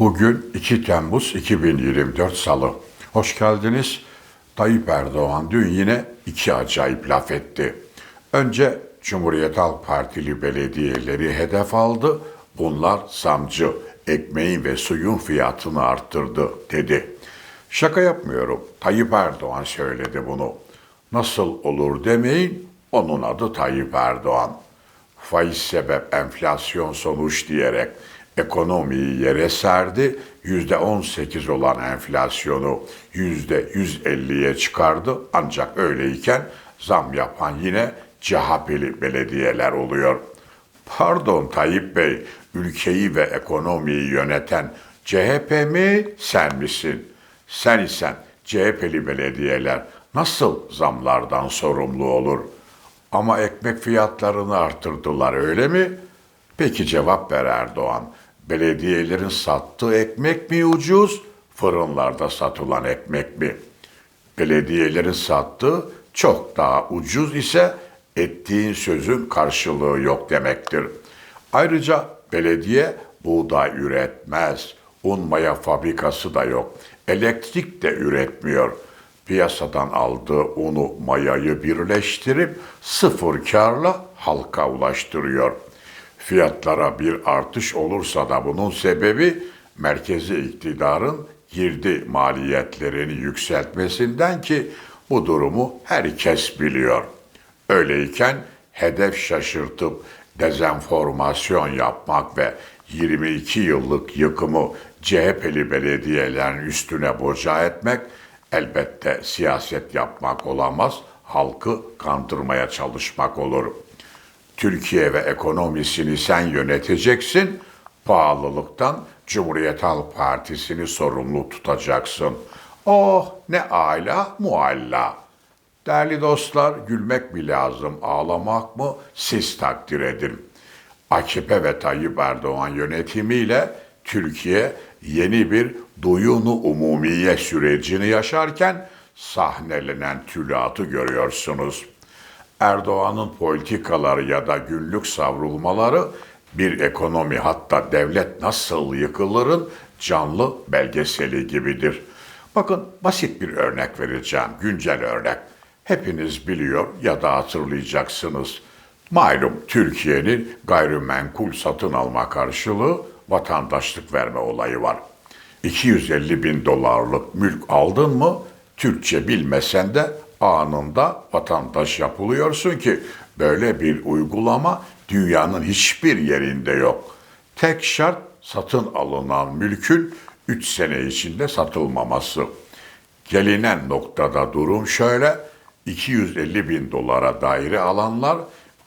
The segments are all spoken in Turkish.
Bugün 2 Temmuz 2024 Salı. Hoş geldiniz. Tayyip Erdoğan dün yine iki acayip laf etti. Önce Cumhuriyet Halk Partili belediyeleri hedef aldı. Bunlar zamcı, ekmeğin ve suyun fiyatını arttırdı dedi. Şaka yapmıyorum. Tayyip Erdoğan söyledi bunu. Nasıl olur demeyin, onun adı Tayyip Erdoğan. Faiz sebep enflasyon sonuç diyerek ekonomiyi yere serdi. Yüzde 18 olan enflasyonu yüzde 150'ye çıkardı. Ancak öyleyken zam yapan yine CHP'li belediyeler oluyor. Pardon Tayyip Bey, ülkeyi ve ekonomiyi yöneten CHP mi, sen misin? Sen isen CHP'li belediyeler nasıl zamlardan sorumlu olur? Ama ekmek fiyatlarını artırdılar öyle mi? Peki cevap ver Erdoğan. Belediyelerin sattığı ekmek mi ucuz, fırınlarda satılan ekmek mi? Belediyelerin sattığı çok daha ucuz ise ettiğin sözün karşılığı yok demektir. Ayrıca belediye buğday üretmez, un maya fabrikası da yok, elektrik de üretmiyor. Piyasadan aldığı unu mayayı birleştirip sıfır karla halka ulaştırıyor. Fiyatlara bir artış olursa da bunun sebebi merkezi iktidarın girdi maliyetlerini yükseltmesinden ki bu durumu herkes biliyor. Öyleyken hedef şaşırtıp dezenformasyon yapmak ve 22 yıllık yıkımı CHP'li belediyelerin üstüne boca etmek elbette siyaset yapmak olamaz, halkı kandırmaya çalışmak olur. Türkiye ve ekonomisini sen yöneteceksin, pahalılıktan Cumhuriyet Halk Partisi'ni sorumlu tutacaksın. Oh ne ala mualla. Değerli dostlar, gülmek mi lazım, ağlamak mı siz takdir edin. AKP ve Tayyip Erdoğan yönetimiyle Türkiye yeni bir duyunu umumiye sürecini yaşarken sahnelenen tülatı görüyorsunuz. Erdoğan'ın politikaları ya da günlük savrulmaları bir ekonomi hatta devlet nasıl yıkılırın canlı belgeseli gibidir. Bakın basit bir örnek vereceğim, güncel örnek. Hepiniz biliyor ya da hatırlayacaksınız. Malum Türkiye'nin gayrimenkul satın alma karşılığı vatandaşlık verme olayı var. 250 bin dolarlık mülk aldın mı Türkçe bilmesen de anında vatandaş yapılıyorsun ki böyle bir uygulama dünyanın hiçbir yerinde yok. Tek şart satın alınan mülkün 3 sene içinde satılmaması. Gelinen noktada durum şöyle, 250 bin dolara daire alanlar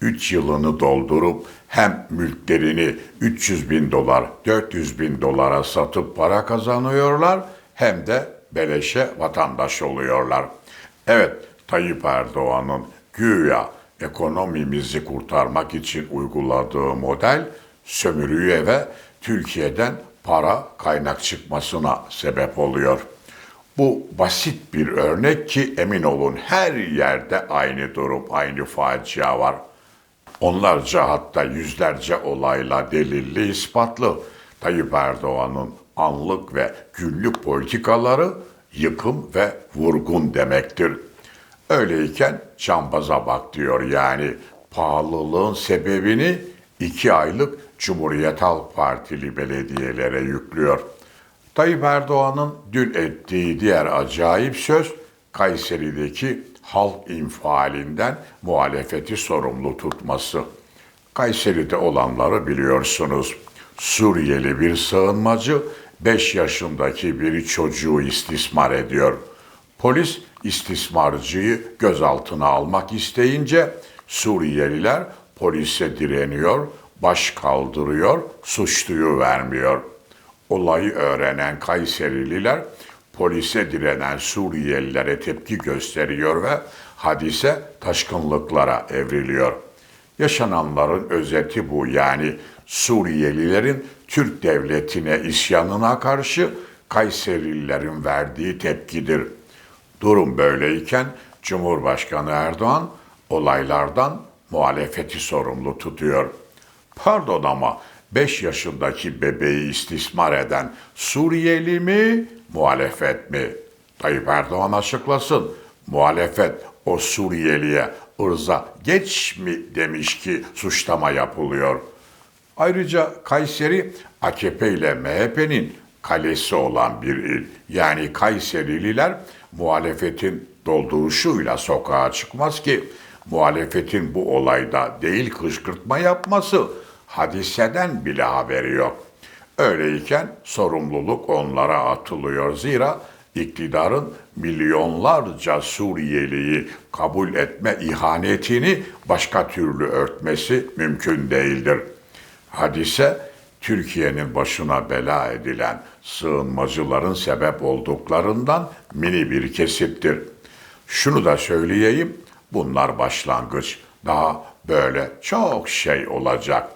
3 yılını doldurup hem mülklerini 300 bin dolar, 400 bin dolara satıp para kazanıyorlar hem de beleşe vatandaş oluyorlar. Evet, Tayyip Erdoğan'ın güya ekonomimizi kurtarmak için uyguladığı model sömürüye ve Türkiye'den para kaynak çıkmasına sebep oluyor. Bu basit bir örnek ki emin olun her yerde aynı durum, aynı facia var. Onlarca hatta yüzlerce olayla delilli ispatlı Tayyip Erdoğan'ın anlık ve günlük politikaları yıkım ve vurgun demektir. Öyleyken cambaza bak diyor yani pahalılığın sebebini iki aylık Cumhuriyet Halk Partili belediyelere yüklüyor. Tayyip Erdoğan'ın dün ettiği diğer acayip söz Kayseri'deki halk infialinden muhalefeti sorumlu tutması. Kayseri'de olanları biliyorsunuz. Suriyeli bir sığınmacı 5 yaşındaki bir çocuğu istismar ediyor. Polis istismarcıyı gözaltına almak isteyince Suriyeliler polise direniyor, baş kaldırıyor, suçluyu vermiyor. Olayı öğrenen Kayserililer polise direnen Suriyelilere tepki gösteriyor ve hadise taşkınlıklara evriliyor. Yaşananların özeti bu yani Suriyelilerin Türk devletine isyanına karşı Kayserililerin verdiği tepkidir. Durum böyleyken Cumhurbaşkanı Erdoğan olaylardan muhalefeti sorumlu tutuyor. Pardon ama 5 yaşındaki bebeği istismar eden Suriyeli mi, muhalefet mi? Tayyip Erdoğan açıklasın. Muhalefet o Suriyeliye ırza geç mi demiş ki suçlama yapılıyor. Ayrıca Kayseri AKP ile MHP'nin kalesi olan bir il. Yani Kayserililer muhalefetin dolduruşuyla sokağa çıkmaz ki muhalefetin bu olayda değil kışkırtma yapması hadiseden bile haberi yok. Öyleyken sorumluluk onlara atılıyor. Zira iktidarın milyonlarca Suriyeliyi kabul etme ihanetini başka türlü örtmesi mümkün değildir. Hadise Türkiye'nin başına bela edilen sığınmacıların sebep olduklarından mini bir kesittir. Şunu da söyleyeyim, bunlar başlangıç. Daha böyle çok şey olacak.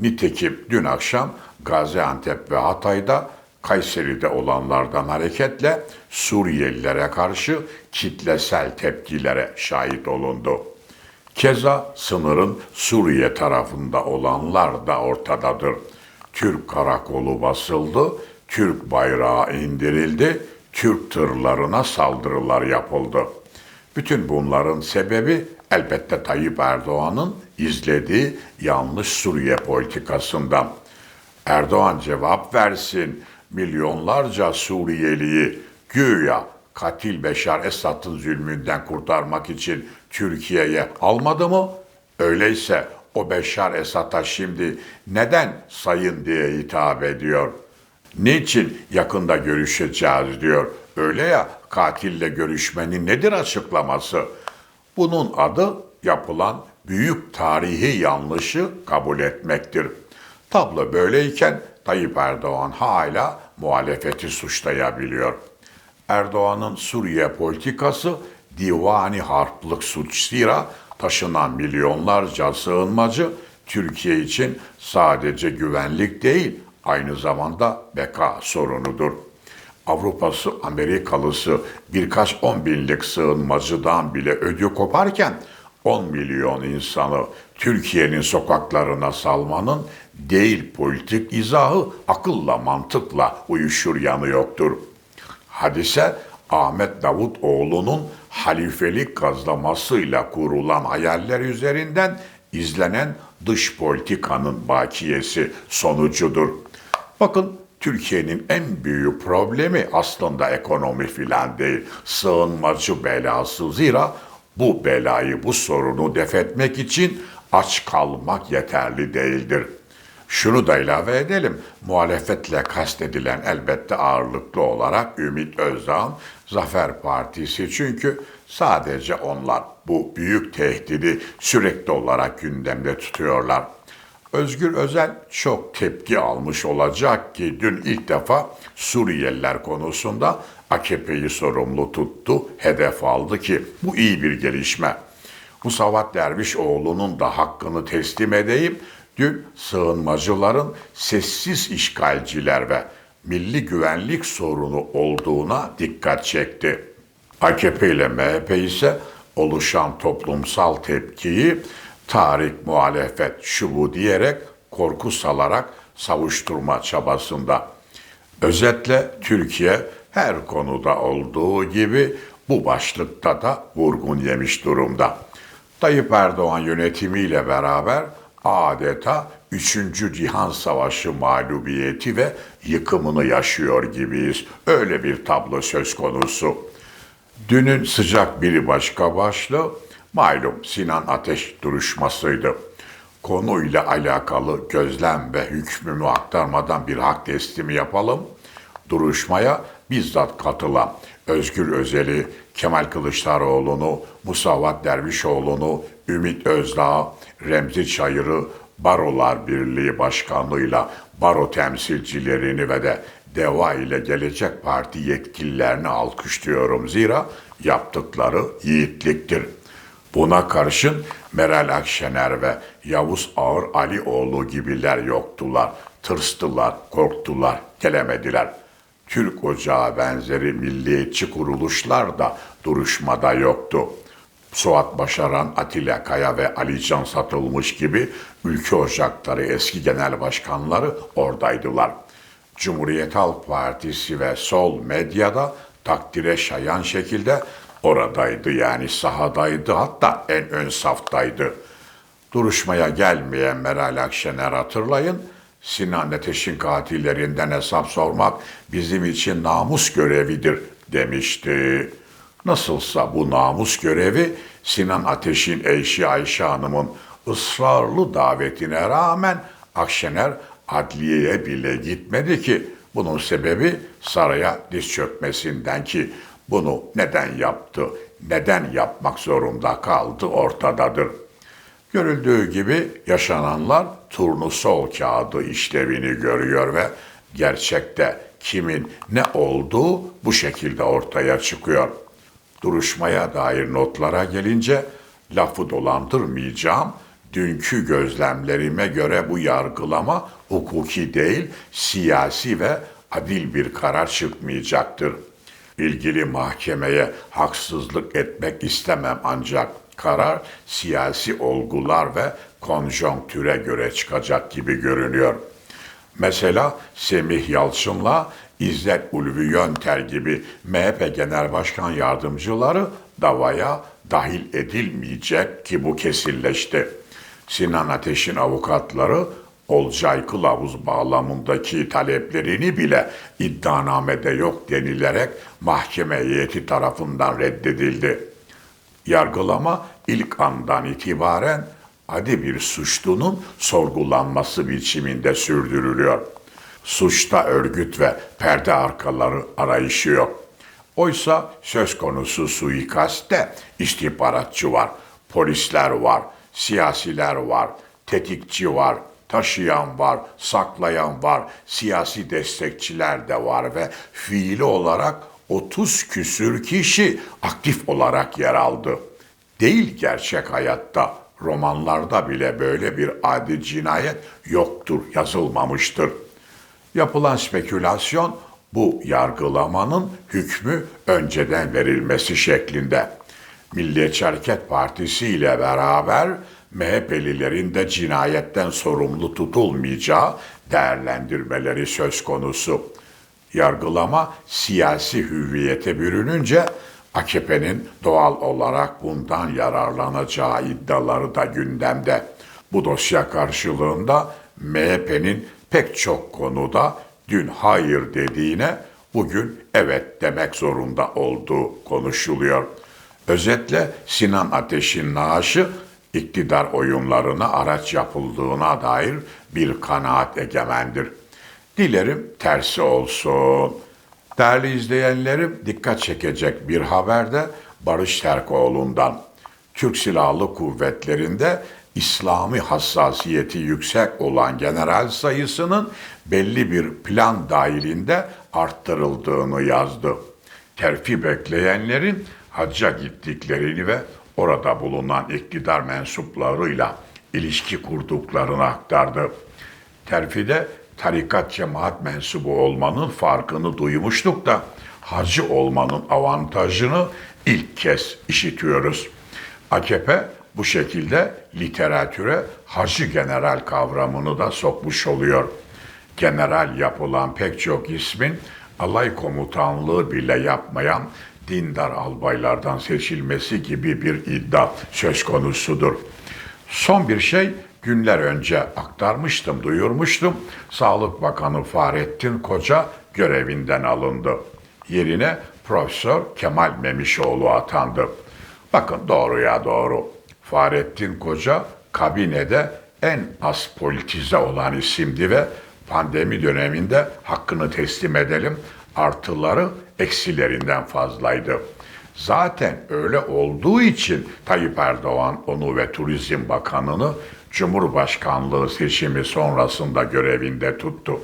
Nitekim dün akşam Gaziantep ve Hatay'da Kayseri'de olanlardan hareketle Suriyelilere karşı kitlesel tepkilere şahit olundu. Keza sınırın Suriye tarafında olanlar da ortadadır. Türk karakolu basıldı, Türk bayrağı indirildi, Türk tırlarına saldırılar yapıldı. Bütün bunların sebebi elbette Tayyip Erdoğan'ın izlediği yanlış Suriye politikasından. Erdoğan cevap versin. Milyonlarca Suriyeliyi güya katil Beşar Esad'ın zulmünden kurtarmak için Türkiye'ye almadı mı? Öyleyse o Beşar Esad'a şimdi neden sayın diye hitap ediyor? Niçin yakında görüşeceğiz diyor. Öyle ya katille görüşmenin nedir açıklaması? Bunun adı yapılan büyük tarihi yanlışı kabul etmektir. Tablo böyleyken Tayyip Erdoğan hala muhalefeti suçlayabiliyor. Erdoğan'ın Suriye politikası divani harplık suç zira taşınan milyonlarca sığınmacı Türkiye için sadece güvenlik değil aynı zamanda beka sorunudur. Avrupası, Amerikalısı birkaç on binlik sığınmacıdan bile ödü koparken 10 milyon insanı Türkiye'nin sokaklarına salmanın değil politik izahı akılla mantıkla uyuşur yanı yoktur. Hadise Ahmet Davutoğlu'nun halifelik gazlamasıyla kurulan hayaller üzerinden izlenen dış politikanın bakiyesi sonucudur. Bakın Türkiye'nin en büyük problemi aslında ekonomi filan değil, sığınmacı belası. Zira bu belayı, bu sorunu defetmek için aç kalmak yeterli değildir. Şunu da ilave edelim, muhalefetle kastedilen elbette ağırlıklı olarak Ümit Özdağ'ın Zafer Partisi çünkü sadece onlar bu büyük tehdidi sürekli olarak gündemde tutuyorlar. Özgür Özel çok tepki almış olacak ki dün ilk defa Suriyeliler konusunda AKP'yi sorumlu tuttu, hedef aldı ki bu iyi bir gelişme. Musavat Dervişoğlu'nun da hakkını teslim edeyim. Dün sığınmacıların sessiz işgalciler ve milli güvenlik sorunu olduğuna dikkat çekti. AKP ile MHP ise oluşan toplumsal tepkiyi tarik muhalefet şu bu diyerek korku salarak savuşturma çabasında. Özetle Türkiye her konuda olduğu gibi bu başlıkta da vurgun yemiş durumda. Tayyip Erdoğan yönetimiyle beraber adeta 3. Cihan Savaşı mağlubiyeti ve yıkımını yaşıyor gibiyiz. Öyle bir tablo söz konusu. Dünün sıcak biri başka başlı, malum Sinan Ateş duruşmasıydı. Konuyla alakalı gözlem ve hükmümü aktarmadan bir hak teslimi yapalım. Duruşmaya bizzat katılan Özgür Özel'i, Kemal Kılıçdaroğlu'nu, Musavat Dervişoğlu'nu, Ümit Özdağ, Remzi Çayır'ı Barolar Birliği Başkanlığı'yla baro temsilcilerini ve de DEVA ile Gelecek Parti yetkililerini alkışlıyorum. Zira yaptıkları yiğitliktir. Buna karşın Meral Akşener ve Yavuz Ağır Alioğlu gibiler yoktular. Tırstılar, korktular, gelemediler. Türk Ocağı benzeri milliyetçi kuruluşlar da duruşmada yoktu. Suat Başaran, Atilla Kaya ve Ali Can Satılmış gibi ülke ocakları eski genel başkanları oradaydılar. Cumhuriyet Halk Partisi ve sol medyada takdire şayan şekilde oradaydı yani sahadaydı hatta en ön saftaydı. Duruşmaya gelmeyen Meral Akşener hatırlayın. Sinan Ateş'in katillerinden hesap sormak bizim için namus görevidir demişti. Nasılsa bu namus görevi Sinan Ateş'in eşi Ayşe Hanım'ın ısrarlı davetine rağmen Akşener adliyeye bile gitmedi ki bunun sebebi saraya diz çökmesinden ki bunu neden yaptı, neden yapmak zorunda kaldı ortadadır. Görüldüğü gibi yaşananlar turnusol kağıdı işlevini görüyor ve gerçekte kimin ne olduğu bu şekilde ortaya çıkıyor. Duruşmaya dair notlara gelince lafı dolandırmayacağım. Dünkü gözlemlerime göre bu yargılama hukuki değil, siyasi ve adil bir karar çıkmayacaktır. İlgili mahkemeye haksızlık etmek istemem ancak karar siyasi olgular ve konjonktüre göre çıkacak gibi görünüyor. Mesela Semih Yalçın'la İzzet Ulvi Yönter gibi MHP Genel Başkan Yardımcıları davaya dahil edilmeyecek ki bu kesinleşti. Sinan Ateş'in avukatları Olcay Kılavuz bağlamındaki taleplerini bile iddianamede yok denilerek mahkeme heyeti tarafından reddedildi. Yargılama ilk andan itibaren adi bir suçlunun sorgulanması biçiminde sürdürülüyor. Suçta örgüt ve perde arkaları arayışı yok. Oysa söz konusu suikastte istihbaratçı var, polisler var, siyasiler var, tetikçi var, taşıyan var, saklayan var, siyasi destekçiler de var ve fiili olarak 30 küsür kişi aktif olarak yer aldı. Değil gerçek hayatta, romanlarda bile böyle bir adi cinayet yoktur, yazılmamıştır. Yapılan spekülasyon bu yargılamanın hükmü önceden verilmesi şeklinde. Milliyetçi Hareket Partisi ile beraber MHP'lilerin de cinayetten sorumlu tutulmayacağı değerlendirmeleri söz konusu. Yargılama siyasi hüviyete bürününce AKP'nin doğal olarak bundan yararlanacağı iddiaları da gündemde. Bu dosya karşılığında MHP'nin pek çok konuda dün hayır dediğine bugün evet demek zorunda olduğu konuşuluyor. Özetle Sinan Ateş'in naaşı iktidar oyunlarına araç yapıldığına dair bir kanaat egemendir. Dilerim tersi olsun. Değerli izleyenlerim dikkat çekecek bir haber de Barış Terkoğlu'ndan. Türk Silahlı Kuvvetleri'nde İslami hassasiyeti yüksek olan general sayısının belli bir plan dahilinde arttırıldığını yazdı. Terfi bekleyenlerin hacca gittiklerini ve orada bulunan iktidar mensuplarıyla ilişki kurduklarını aktardı. Terfide tarikat cemaat mensubu olmanın farkını duymuştuk da hacı olmanın avantajını ilk kez işitiyoruz. AKP bu şekilde literatüre hacı general kavramını da sokmuş oluyor. General yapılan pek çok ismin alay komutanlığı bile yapmayan dindar albaylardan seçilmesi gibi bir iddia söz konusudur. Son bir şey günler önce aktarmıştım, duyurmuştum. Sağlık Bakanı Fahrettin Koca görevinden alındı. Yerine Profesör Kemal Memişoğlu atandı. Bakın doğruya doğru. Fahrettin Koca kabinede en az politize olan isimdi ve pandemi döneminde hakkını teslim edelim artıları eksilerinden fazlaydı. Zaten öyle olduğu için Tayyip Erdoğan onu ve Turizm Bakanı'nı Cumhurbaşkanlığı seçimi sonrasında görevinde tuttu.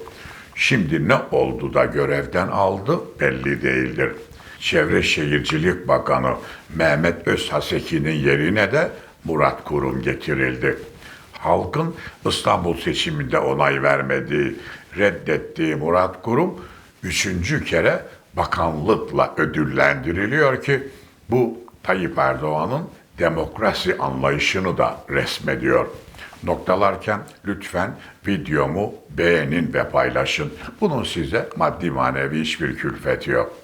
Şimdi ne oldu da görevden aldı belli değildir. Çevre Şehircilik Bakanı Mehmet Özhaseki'nin yerine de Murat Kurum getirildi. Halkın İstanbul seçiminde onay vermediği, reddettiği Murat Kurum üçüncü kere bakanlıkla ödüllendiriliyor ki bu Tayyip Erdoğan'ın demokrasi anlayışını da resmediyor. Noktalarken lütfen videomu beğenin ve paylaşın. Bunun size maddi manevi hiçbir külfeti yok.